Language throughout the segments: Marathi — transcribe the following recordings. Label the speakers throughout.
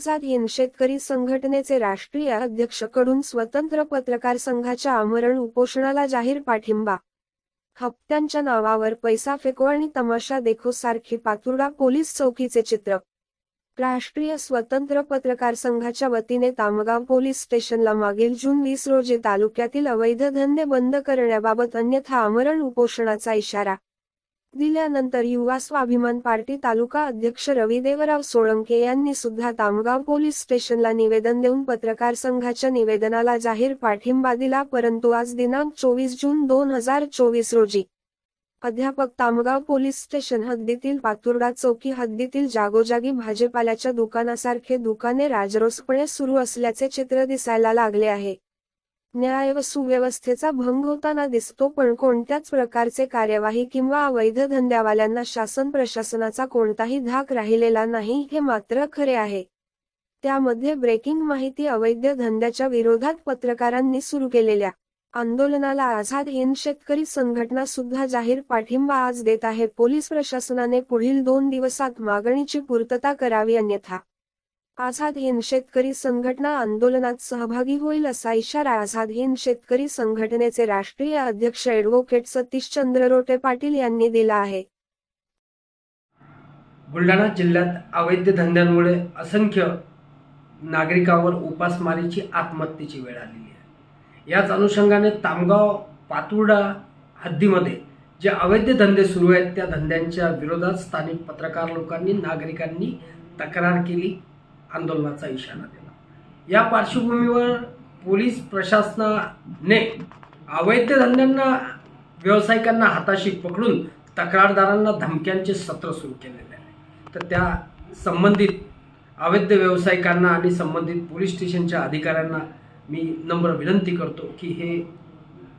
Speaker 1: आझाद हिंद शेतकरी संघटनेचे राष्ट्रीय अध्यक्षकडून स्वतंत्र पत्रकार संघाच्या आमरण उपोषणाला जाहीर पाठिंबा. हप्त्यांच्या नावावर पैसा फेको आणि तमाशा देखो सारखी पातुर्डा पोलीस चौकीचे चित्र. राष्ट्रीय स्वतंत्र पत्रकार संघाच्या वतीने तामगाव पोलीस स्टेशनला मागील जून वीस रोजी तालुक्यातील अवैध धंदे बंद करण्याबाबत अन्यथा आमरण उपोषणाचा इशारा. दिल्यानंतर युवा स्वाभिमान पार्टी तालुका अध्यक्ष रविदेवराव सोळंके यांनी सुद्धा तामगाव पोलीस स्टेशनला निवेदन देऊन पत्रकार संघाच्या निवेदनाला जाहीर पाठिंबा दिला परंतु आज दिनांक चोवीस जून दोन हजार चोवीस रोजी अध्यापक तामगाव पोलीस स्टेशन हद्दीतील पातुर्डा चौकी हद्दीतील जागोजागी भाजीपाल्याच्या दुकानासारखे दुकाने राजरोसपणे सुरू असल्याचे चित्र दिसायला लागले आहे. न्याय व सुव्यवस्थेचा भंग होताना दिसतो पण कोणत्याच प्रकारचे कार्यवाही किंवा अवैध धंद्यावाल्यांना शासन प्रशासनाचा कोणताही धाक राहिलेला नाही हे मात्र खरे आहे. त्यामध्ये ब्रेकिंग माहिती अवैध धंद्याच्या विरोधात पत्रकारांनी सुरू केलेल्या आंदोलनाला आझाद हिंद शेतकरी संघटना सुद्धा जाहीर पाठिंबा आज देत आहे. पोलीस प्रशासनाने पुढील दोन दिवसात मागणीची पूर्तता करावी अन्यथा आझाद हिंद शेतकरी संघटना आंदोलनात सहभागी होईल असा इशारा आझाद हिंद शेतकरी संघटनेचे राष्ट्रीय अध्यक्ष ॲडव्होकेट सतीशचंद्र रोटे पाटील यांनी दिला आहे.
Speaker 2: बुलढाणा जिल्ह्यात अवैध धंद्यांमुळे असंख्य नागरिकांवर उपासमारीची आत्महत्येची वेळ आलेली आहे. याच अनुषंगाने तामगाव पातुर्डा हद्दीमध्ये जे अवैध धंदे सुरू आहेत त्या धंद्यांच्या विरोधात स्थानिक पत्रकार लोकांनी नागरिकांनी तक्रार केली. आंदोलनाचा इशारा दिला. या पार्श्वभूमीवर पोलीस प्रशासनाने अवैध धंद्यांना व्यावसायिकांना हाताशी पकडून तक्रारदारांना धमक्यांचे सत्र सुरू केलेले आहे. तर त्या संबंधित अवैध व्यावसायिकांना आणि संबंधित पोलीस स्टेशनच्या अधिकाऱ्यांना मी नम्र विनंती करतो की हे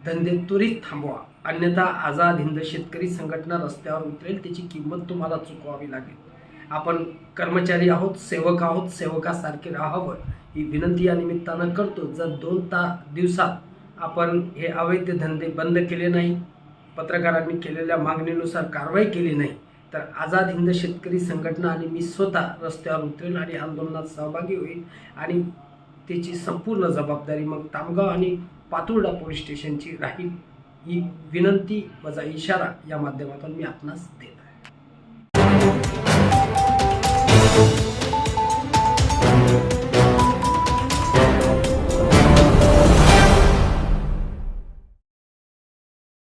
Speaker 2: धंदे त्वरित थांबवा. अन्यथा आझाद हिंद शेतकरी संघटना रस्त्यावर उतरेल त्याची किंमत तुम्हाला चुकवावी लागेल. आपण कर्मचारी आहोत सेवक आहोत सेवकासारखे राहावं ही विनंती या निमित्तानं करतो. जर दोन ता दिवसात आपण हे अवैध धंदे बंद केले नाही पत्रकारांनी केलेल्या मागणीनुसार कारवाई केली नाही तर आझाद हिंद शेतकरी संघटना आणि मी स्वतः रस्त्यावर उतरेल आणि आंदोलनात सहभागी होईल आणि त्याची संपूर्ण जबाबदारी मग तामगाव आणि पातुर्डा पोलीस स्टेशनची राहील. ही विनंती माझा इशारा या माध्यमातून मी आपणास देतो.